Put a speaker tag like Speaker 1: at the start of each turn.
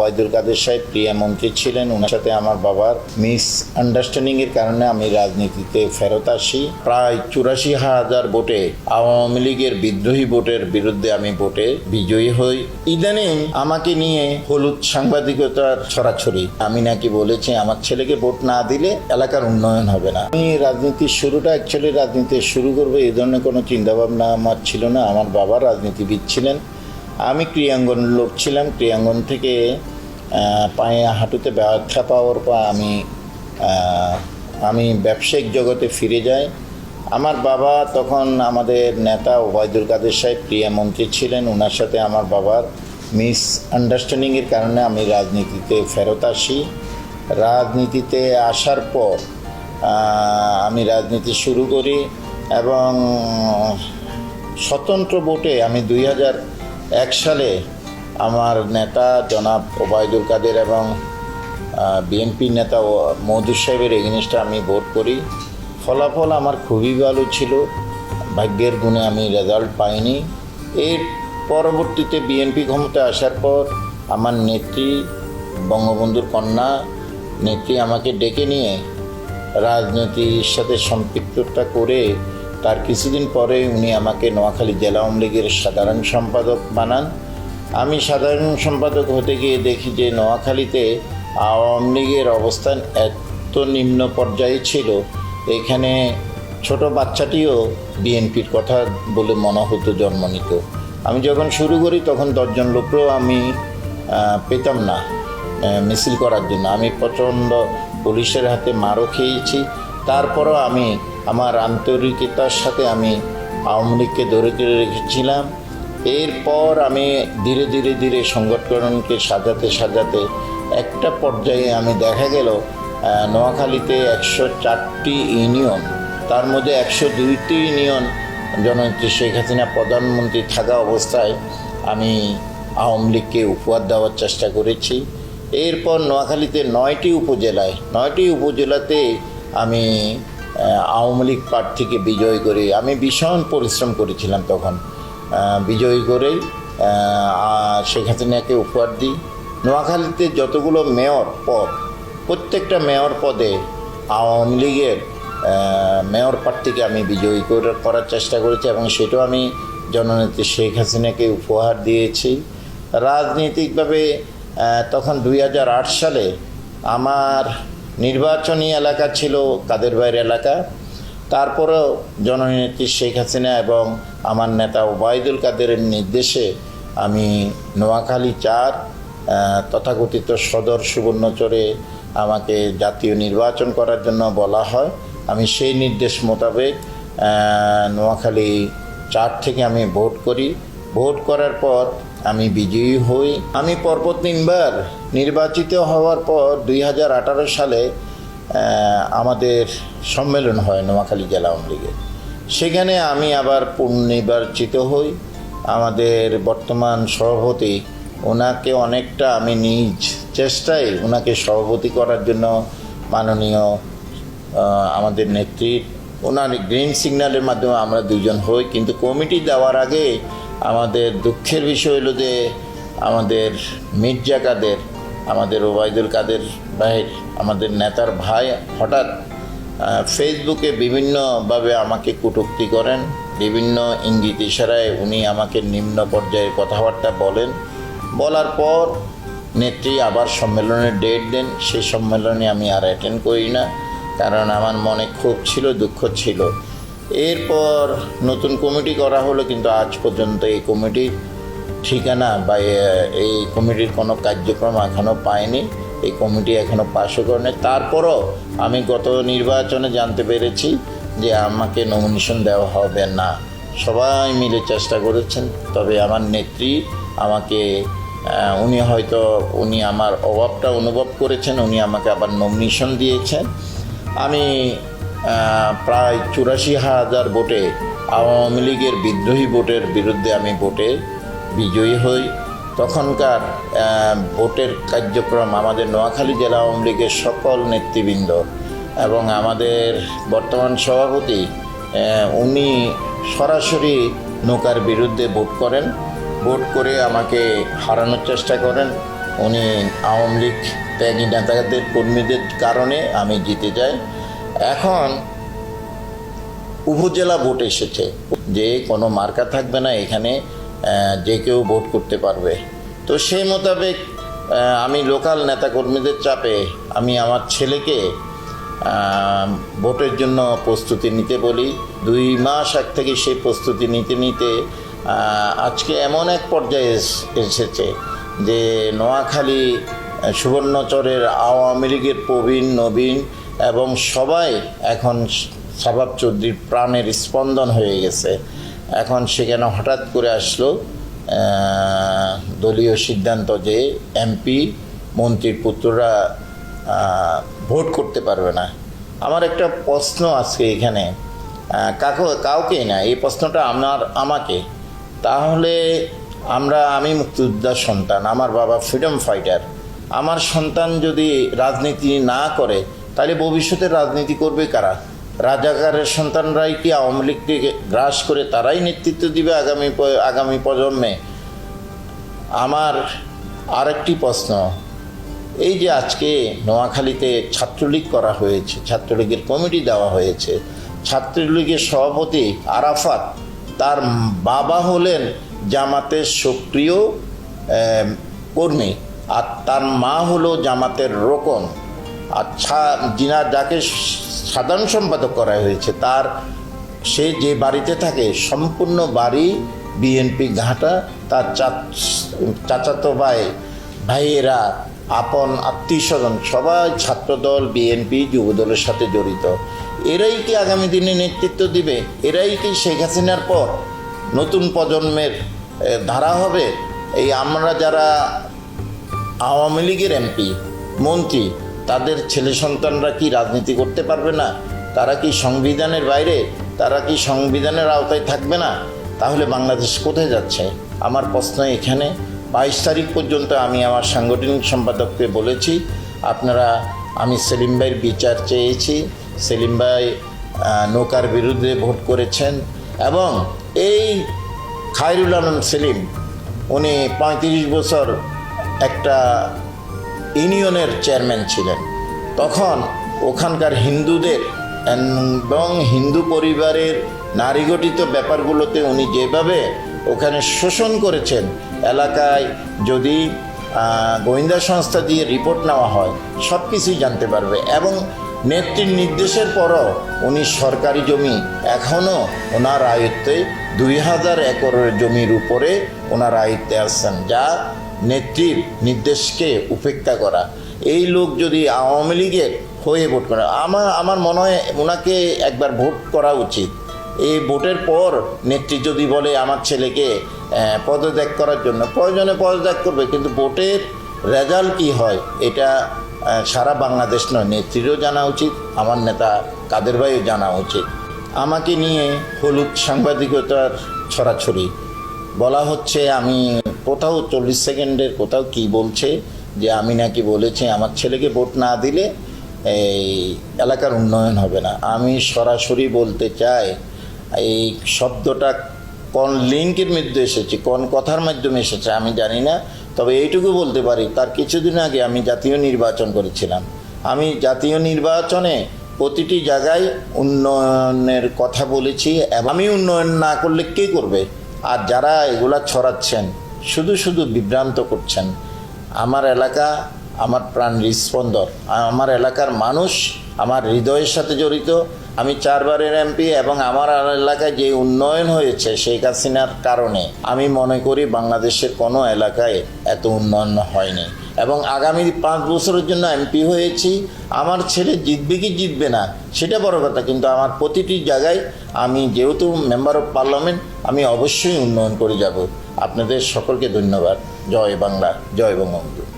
Speaker 1: ওয়াইদুল কাদের সাহেব প্রিয়া মন্ত্রী ছিলেন। ওনার সাথে আমার বাবার মিস আন্ডারস্ট্যান্ডিং এর কারণে আমি রাজনীতিতে ফেরত আসি। প্রায় চুরাশি হাজার ভোটে আওয়ামী লীগের বিদ্রোহী ভোটের বিরুদ্ধে আমি ভোটে বিজয়ী হই। ইদানিং আমাকে নিয়ে হলুদ সাংবাদিকতার ছড়াছড়ি। আমি নাকি বলেছি, আমার ছেলেকে ভোট না দিলে এলাকার উন্নয়ন হবে না। আমি রাজনীতির শুরুটা অ্যাকচুয়ালি রাজনীতি শুরু করব এই ধরনের কোনো চিন্তাভাবনা আমার ছিল না। আমার বাবা রাজনীতিবিদ ছিলেন। আমি ক্রিয়াঙ্গন লোক ছিলাম, ক্রিয়াঙ্গন থেকে পায়ে হাঁটুতে ব্যাখ্যা পাওয়ার পর আমি আমি ব্যবসায়িক জগতে ফিরে যাই। আমার বাবা তখন আমাদের নেতা ওবায়দুল কাদের সাহেব প্রিয়া মন্ত্রী ছিলেন। ওনার সাথে আমার বাবার মিস আন্ডারস্ট্যান্ডিংয়ের কারণে আমি রাজনীতিতে ফেরত আসি। রাজনীতিতে আসার পর আমি রাজনীতি শুরু করি এবং স্বতন্ত্র ভোটে আমি দুই হাজার এক সালে আমার নেতা জনাব ওবায়দুল কাদের এবং বিএনপি নেতা ও মৌদুর সাহেবের এগেনিস্টে আমি ভোট করি। ফলাফল আমার খুবই ভালো ছিল। ভাগ্যের গুণে আমি রেজাল্ট পাইনি। এর পরবর্তীতে বিএনপি ক্ষমতায় আসার পর আমার নেত্রী, বঙ্গবন্ধুর কন্যা, নেত্রী আমাকে ডেকে নিয়ে রাজনীতির সাথে সম্পৃক্ততা করে তার কিছুদিন পরে উনি আমাকে নোয়াখালী জেলা আওয়ামী লীগের সাধারণ সম্পাদক বানান। আমি সাধারণ সম্পাদক হতে গিয়ে দেখি যে নোয়াখালীতে আওয়ামী লীগের অবস্থান এত নিম্ন পর্যায়ে ছিল, এখানে ছোট বাচ্চাটিও বিএনপির কথা বলে মনে হতো জন্ম নিত। আমি যখন শুরু করি তখন দশজন লোকও আমি পেতাম না মিছিল করার জন্য। আমি প্রচণ্ড পুলিশের হাতে মারও খেয়েছি। তারপরও আমি আমার আন্তরিকতার সাথে আমি আওয়ামী লীগকে ধরে ধরে রেখেছিলাম। এরপর আমি ধীরে ধীরে ধীরে সংগঠনকে সাজাতে সাজাতে একটা পর্যায়ে আমি দেখা গেল নোয়াখালীতে একশো চারটি ইউনিয়ন, তার মধ্যে একশো দুইটি ইউনিয়ন জননেত্রী শেখ হাসিনা প্রধানমন্ত্রী থাকা অবস্থায় আমি আওয়ামী লীগকে উপহার দেওয়ার চেষ্টা করেছি। এরপর নোয়াখালীতে নয়টি উপজেলায়, নয়টি উপজেলাতে আমি আওয়ামী লীগ প্রার্থীকে বিজয় করে আমি ভীষণ পরিশ্রম করেছিলাম তখন। বিজয়ী করে শেখ হাসিনাকে উপহার দিই। নোয়াখালীতে যতগুলো মেয়র পদ, প্রত্যেকটা মেয়র পদে আওয়ামী লীগের মেয়র প্রার্থীকে আমি বিজয়ী করে করার চেষ্টা করেছি এবং সেটাও আমি জননেত্রী শেখ হাসিনাকে উপহার দিয়েছি। রাজনৈতিকভাবে তখন দুই হাজার আট সালে আমার নির্বাচনী এলাকা ছিল কাদের ভাইয়ের এলাকা। তারপরেও জননেত্রী শেখ হাসিনা এবং আমার নেতা ওবায়দুল কাদেরের নির্দেশে আমি নোয়াখালী চার তথাকথিত সদর সুবর্ণচরে আমাকে জাতীয় নির্বাচন করার জন্য বলা হয়। আমি সেই নির্দেশ মোতাবেক নোয়াখালী চার থেকে আমি ভোট করি। ভোট করার পর আমি বিজয়ী হই। আমি পরপর তিনবার নির্বাচিত হওয়ার পর দুই হাজার আঠারো সালে আমাদের সম্মেলন হয় নোয়াখালী জেলা আওয়ামী লীগের। সেখানে আমি আবার পুনর্নির্বাচিত হই। আমাদের বর্তমান সভাপতি, ওনাকে অনেকটা আমি নিজ চেষ্টায় ওনাকে সভাপতি করার জন্য মাননীয় আমাদের নেত্রীর ওনার গ্রিন সিগন্যালের মাধ্যমে আমরা দুজন হই। কিন্তু কমিটি দেওয়ার আগে আমাদের দুঃখের বিষয় হলো যে আমাদের মির্জা কাদের, আমাদের ওবায়দুল কাদের ভাইয়ের, আমাদের নেতার ভাই হঠাৎ ফেসবুকে বিভিন্নভাবে আমাকে কটূক্তি করেন, বিভিন্ন ইঙ্গিত ইশারায় উনি আমাকে নিম্ন পর্যায়ের কথাবার্তা বলেন। বলার পর নেত্রী আবার সম্মেলনের ডেট দেন সেই সম্মেলনে আমি আর অ্যাটেন্ড করি না, কারণ আমার মনে ক্ষোভ ছিল, দুঃখ ছিল। এরপর নতুন কমিটি করা হলো, কিন্তু আজ পর্যন্ত এই কমিটির ঠিকানা বা এই কমিটির কোনো কার্যক্রম এখনও পায়নি। এই কমিটি এখনও পাশও করেনি। তারপরও আমি গত নির্বাচনে জানতে পেরেছি যে আমাকে নমিনেশন দেওয়া হবে না। সবাই মিলে চেষ্টা করেছেন, তবে আমার নেত্রী আমাকে উনি হয়তো, উনি আমার অভাবটা অনুভব করেছেন, উনি আমাকে আবার নমিনেশন দিয়েছেন। আমি প্রায় চুরাশি হাজার ভোটে আওয়ামী লীগের বিদ্রোহী ভোটের বিরুদ্ধে আমি ভোটে বিজয়ী হই। তখনকার ভোটের কার্যক্রম আমাদের নোয়াখালী জেলা আওয়ামী লীগের সকল নেতৃবৃন্দ এবং আমাদের বর্তমান সভাপতি উনি সরাসরি নৌকার বিরুদ্ধে ভোট করেন। ভোট করে আমাকে হারানোর চেষ্টা করেন। উনি আওয়ামী লীগ ত্যাগী নেতাদের কর্মীদের কারণে আমি জিতে যাই। এখন উপজেলা ভোট এসেছে। যে কোনো মার্কা থাকবে না এখানে যে কেউ ভোট করতে পারবে। তো সেই মোতাবেক আমি লোকাল নেতাকর্মীদের চাপে আমি আমার ছেলেকে ভোটের জন্য প্রস্তুতি নিতে বলি। দুই মাস আগ থেকে সেই প্রস্তুতি নিতে নিতে আজকে এমন এক পর্যায়ে এস- এসেছে যে নোয়াখালী, সুবর্ণচরের আওয়ামী লীগের প্রবীণ, নবীন এবং সবাই এখন সাবাব চৌধুরীর প্রাণের স্পন্দন হয়ে গেছে। এখন সেখানে হঠাৎ করে আসলো? দলীয় সিদ্ধান্ত যে এমপি, মন্ত্রীর পুত্ররা ভোট করতে পারবে না। আমার একটা প্রশ্ন আছে এখানে। কাকু, কাউকেই না, এই প্রশ্নটা আমার, আমাকে। তাহলে আমরা, আমি মুক্তিযোদ্ধার সন্তান, আমার বাবা ফ্রিডম ফাইটার। আমার সন্তান যদি রাজনীতি না করে তাহলে ভবিষ্যতে রাজনীতি করবে কারা? রাজাকারের সন্তানরাই কি আওয়ামী লীগকে গ্রাস করে তারাই নেতৃত্ব দিবে আগামী আগামী প্রজন্মে? আমার আরেকটি প্রশ্ন। এই যে আজকে নোয়াখালীতে ছাত্রলীগ করা হয়েছে, ছাত্রলীগের কমিটি দেওয়া হয়েছে, ছাত্রলীগের সভাপতি আরাফাত তার বাবা হলেন জামাতের সক্রিয় কর্মী আর তার মা হলো জামাতের রোকন। আচ্ছা যিনা যাকে সাধারণ সম্পাদক করা হয়েছে, তার, সে যে বাড়িতে থাকে, সম্পূর্ণ বাড়ি বিএনপি ঘাটা, তার চাচাতো ভাই, ভাইয়েরা, আপন আত্মীয় স্বজন সবাই ছাত্রদল, বিএনপি, যুবদলের সাথে জড়িত। এরাই কি আগামী দিনে নেতৃত্ব দিবে? এরাই কি শেখ হাসিনার পর নতুন প্রজন্মের ধারা হবে? এই আমরা যারা আওয়ামী লীগের এমপি, মন্ত্রী তাদের ছেলে সন্তানরা কি রাজনীতি করতে পারবে না? তারা কি সংবিধানের বাইরে, তারা কি সংবিধানের আওতায় থাকবে না? তাহলে বাংলাদেশ কোথায় যাচ্ছে? আমার প্রশ্ন এখানে। বাইশ তারিখ পর্যন্ত আমি আমার সাংগঠনিক সম্পাদককে বলেছি, আপনারা, আমি সেলিম ভাইয়ের বিচার চেয়েছি। সেলিম ভাই নৌকার বিরুদ্ধে ভোট করেছেন এবং এই খায়রুল আলম সেলিম, উনি পঁয়ত্রিশ বছর একটা ইউনিয়নের চেয়ারম্যান ছিলেন। তখন ওখানকার হিন্দুদের এবং হিন্দু পরিবারের নারীগঠিত ব্যাপারগুলোতে উনি যেভাবে ওখানে শোষণ করেছেন, এলাকায় যদি গোয়েন্দা সংস্থা দিয়ে রিপোর্ট নেওয়া হয় সব কিছুই জানতে পারবে এবং নেত্রীর নির্দেশের পরও উনি সরকারি জমি এখনও ওনার আয়ত্তে দুই হাজার একরের জমির উপরে ওনার আয়ত্তে আসছেন যা নেত্রীর নির্দেশকে উপেক্ষা করা। এই লোক যদি আওয়ামী লীগের হয়ে ভোট করে, আমার আমার মনে হয় ওনাকে একবার ভোট করা উচিত। এই ভোটের পর নেত্রী যদি বলে, আমার ছেলেকে পদত্যাগ করার জন্য। প্রয়োজনে পদত্যাগ করবে, কিন্তু ভোটের রেজাল্ট কি হয়, এটা সারা বাংলাদেশ নয়। নেত্রীরও জানা উচিত, আমার নেতা কাদের ভাইও জানা উচিত। আমাকে নিয়ে হলুদ সাংবাদিকতার ছড়াছড়ি। বলা হচ্ছে আমি কোথাও চল্লিশ সেকেন্ডের কোথাও কি বলছে যে আমি নাকি বলেছি, আমার ছেলেকে ভোট না দিলে এই এলাকার উন্নয়ন হবে না। আমি সরাসরি বলতে চাই, এই শব্দটা কোন লিঙ্কের মধ্যে এসেছে, কোন কথার মাধ্যমে এসেছে আমি জানি না, তবে এইটুকু বলতে পারি, তার কিছুদিন আগে আমি জাতীয় নির্বাচন করেছিলাম। আমি জাতীয় নির্বাচনে প্রতিটি জায়গায় উন্নয়নের কথা বলেছি আমি উন্নয়ন না করলে কে করবে? আর যারা এগুলা ছড়াচ্ছেন শুধু শুধু বিভ্রান্ত করছেন। আমার এলাকা আমার প্রাণ হৃস্পন্দর আমার এলাকার মানুষ আমার হৃদয়ের সাথে জড়িত। আমি চারবারের এমপি এবং আমার এলাকায় যে উন্নয়ন হয়েছে শেখ হাসিনার কারণে, আমি মনে করি বাংলাদেশের কোনো এলাকায় এত উন্নয়ন হয়নি। এবং আগামী পাঁচ বছরের জন্য এমপি হয়েছি। আমার ছেলে জিতবে কি জিতবে না, সেটা বড় কথা, কিন্তু আমার প্রতিটি জায়গায় আমি যেহেতু মেম্বার অফ পার্লামেন্ট আমি অবশ্যই উন্নয়ন করে যাব। আপনাদের সকলকে ধন্যবাদ। জয় বাংলা, জয় বঙ্গবন্ধু।